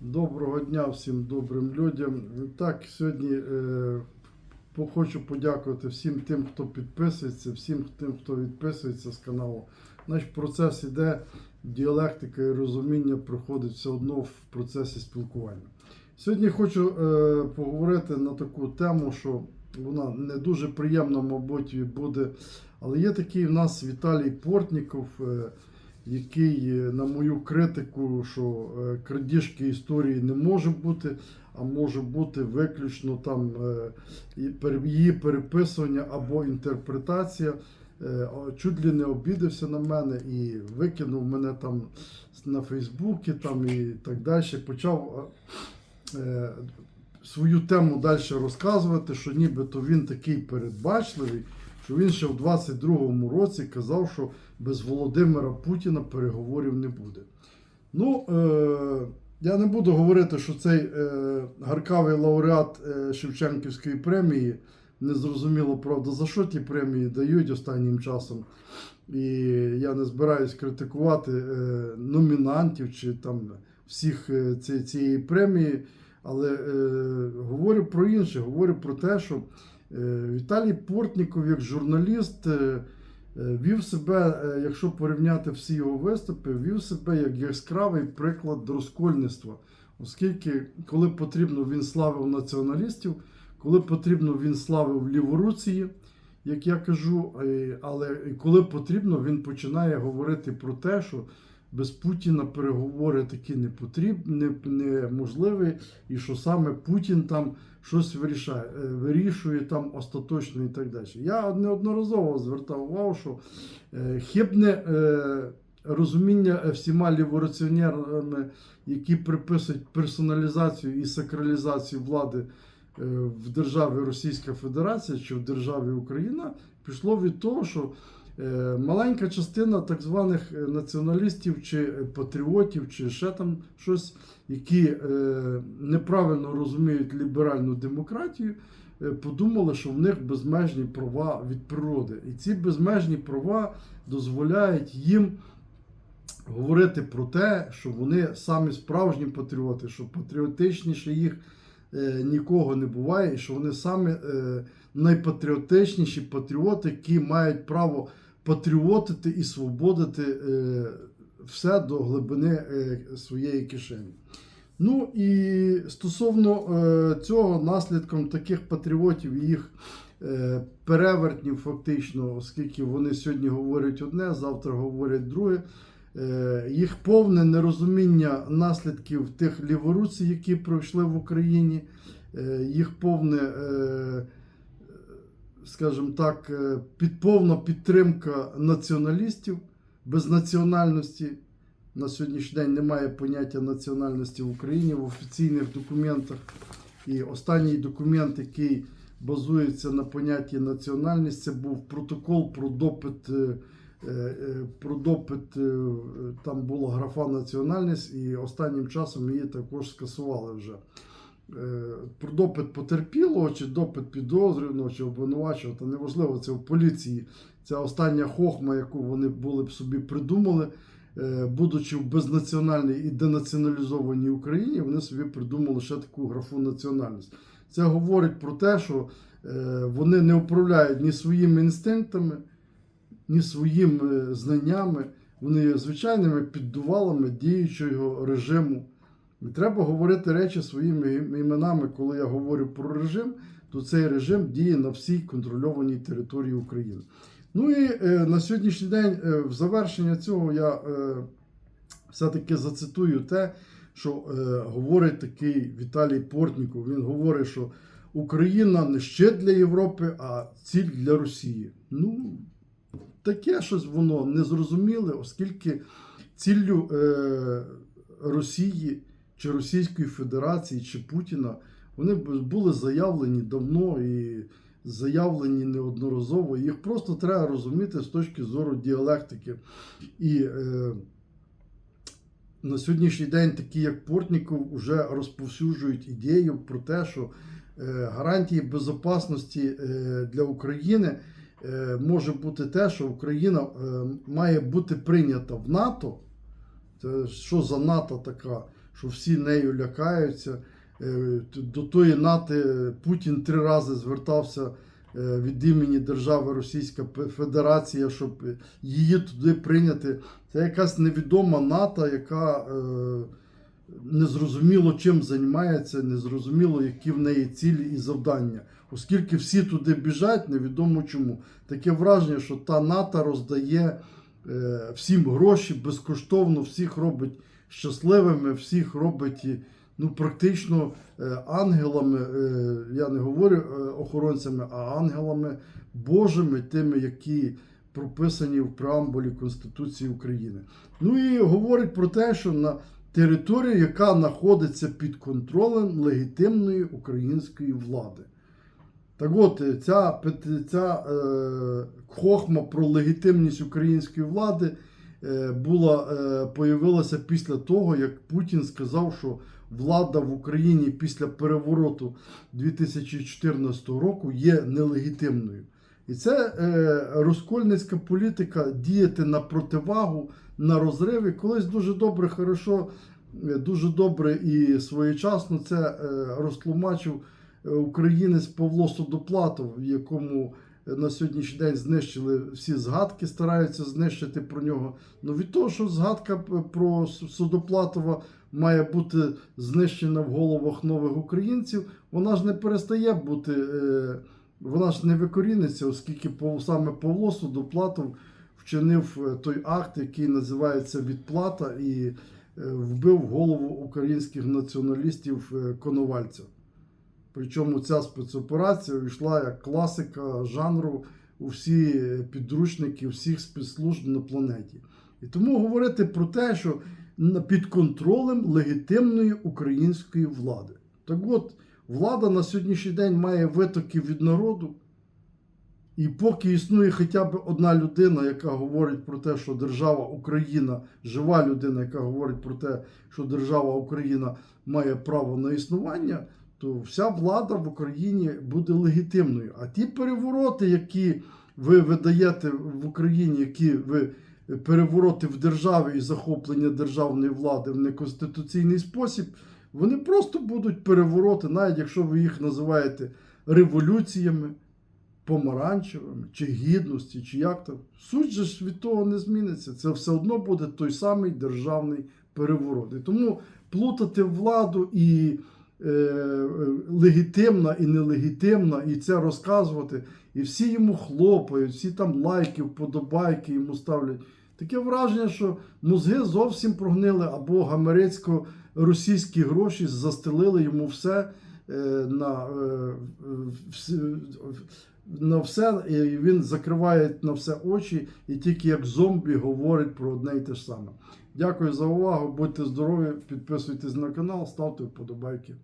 Доброго дня всім добрим людям. Так, сьогодні е, хочу подякувати всім тим, хто підписується, всім тим, хто відписується з каналу. Наш процес іде, діалектика і розуміння проходить все одно в процесі спілкування. Сьогодні хочу е, поговорити на таку тему, що вона не дуже приємна, мабуть, буде. Але є такий в нас Віталій Портніков. е, який е, на мою критику, що е, крадіжки історії не може бути, а може бути виключно там е, її переписування або інтерпретація. Чуть ли не обідався на мене і викинув мене там на Фейсбуці там і так далі. Почав е, свою тему далі розказувати, що нібито він такий передбачливий, що він ще в 22-му році казав, що без Володимира Путіна переговорів не буде. Ну, е, я не буду говорити, що цей е, гаркавий лауреат е, Шевченківської премії, незрозуміло, правда, за що ті премії дають останнім часом. І я не збираюсь критикувати е, номінантів чи там всіх е, ці- цієї премії, але е, говорю про інше, говорю про те, що Віталій Портніков, як журналіст, е, е, вів себе, е, якщо порівняти всі його виступи, вів себе як яскравий приклад розкольництва. Оскільки, коли потрібно, він славив націоналістів, коли потрібно, він славив ліворуції, як я кажу, е, але коли потрібно, він починає говорити про те, що без Путіна переговори такі не потрібні, неможливі, і що саме Путін там щось вирішає, е, вирішує там остаточно і так далі. Я неодноразово звертав увагу, що е, хибне е, розуміння всіма лівораціонерами, які приписують персоналізацію і сакралізацію влади в державі Російська Федерація чи в державі Україна, пішло від того, що маленька частина так званих е, націоналістів чи е, патріотів, чи ще там щось, які е, неправильно розуміють ліберальну демократію, е, подумали, що в них безмежні права від природи. І ці безмежні права дозволяють їм говорити про те, що вони самі справжні патріоти, що патріотичніше їх е, нікого не буває, і що вони самі е, найпатріотичніші патріоти, які мають право патріотити і свободити е, все до глибини е, своєї кишені. Ну і стосовно е, цього, наслідком таких патріотів і їх перевертнів, фактично, оскільки вони сьогодні говорять одне, завтра говорять друге. Їх повне нерозуміння наслідків тих ліворуцій, які пройшли в Україні, їх повне, скажімо так, е, під, повна підтримка націоналістів без національності. На сьогоднішній день немає поняття національності в Україні в офіційних документах. І останній документ, який базується на понятті національність, це був протокол про допит. е, е, Про допит там була графа національність, і останнім часом її також скасували вже. Е, Про допит потерпілого, чи допит підозрюваного, чи обвинуваченого, та неважливо, це в поліції. Ця остання хохма, яку вони були б собі придумали, е, будучи в безнаціональній і денаціоналізованій Україні, вони собі придумали ще таку графу національність. Це говорить про те, що е, вони не управляють ні своїми інстинктами, ні своїми знаннями. Вони є звичайними піддувалами діючого режиму. Не треба говорити речі своїми іменами, коли я говорю про режим, то цей режим діє на всій контрольованій території України. Ну і е, на сьогоднішній день, е, в завершення цього, я е, все-таки зацитую те, що е, говорить такий Віталій Портніков. Він говорить, що Україна не ще для Європи, а ціль для Росії. Ну, таке щось воно незрозуміле, оскільки ціллю е, Росії чи Російської Федерації чи Путіна вони були заявлені давно і заявлені неодноразово. Їх просто треба розуміти з точки зору діалектики. І е, на сьогоднішній день такі, як Портніков, вже розповсюджують ідею про те, що е, гарантії безпечності е, для України е, може бути те, що Україна е, має бути прийнята в НАТО. Що за НАТО така? Що всі нею лякаються. Е, До тої нати Путін три рази звертався е, від імені держави Російська Федерація, щоб її туди прийняти. Це якась невідома НАТО, яка е, незрозуміло чим займається, незрозуміло, які в неї цілі і завдання. Оскільки всі туди біжать, невідомо чому. Таке враження, що та НАТО роздає е, всім гроші безкоштовно, всіх робить щасливими, всіх робить ну, практично е, ангелами, е, я не говорю е, охоронцями, а ангелами Божими, тими, які прописані в преамбулі Конституції України. Ну і говорить про те, що на території, яка знаходиться під контролем легітимної української влади. Так от, ця, ця е, хохма про легітимність української влади була, е, появилася після того, як Путін сказав, що влада в Україні після перевороту 2014 року є нелегітимною. І це е, розкольницька політика діяти на противагу, на розриви. Колись дуже добре, хорошо, е, дуже добре і своєчасно це е, розтлумачив е, українець Павло Судоплатов, якому е, на сьогоднішній день знищили всі згадки, стараються знищити про нього. Ну від того, що згадка про Судоплатова має бути знищена в головах нових українців, вона ж не перестає бути. е, вона ж не викоріниться, оскільки саме Павло Судоплатов вчинив е, той акт, який називається відплата, і е, вбив голову українських націоналістів Коновальця. Причому ця спецоперація увійшла як класика жанру у всі підручники всіх спецслужб на планеті. І тому говорити про те, що під контролем легітимної української влади. Так от, влада на сьогоднішній день має витоки від народу. І поки існує хоча б одна людина, яка говорить про те, що держава Україна, жива людина, яка говорить про те, що держава Україна має право на існування, то вся влада в Україні буде легітимною. А ті перевороти, які ви видаєте в Україні, які ви перевороти в державі і захоплення державної влади в неконституційний спосіб, вони просто будуть перевороти, навіть якщо ви їх називаєте революціями помаранчевими, чи гідності, чи як то. Суть же ж від того не зміниться. Це все одно буде той самий державний переворот. І тому плутати владу і е, е, легітимна і нелегітимна, і це розказувати, і всі йому хлопають, всі там лайки, вподобайки йому ставлять. Таке враження, що мозги зовсім прогнили, або гамерецько-російські гроші застелили йому все е, на, е, на все, і він закриває на все очі і тільки як зомбі говорить про одне і те ж саме. Дякую за увагу, будьте здорові, підписуйтесь на канал, ставте вподобайки.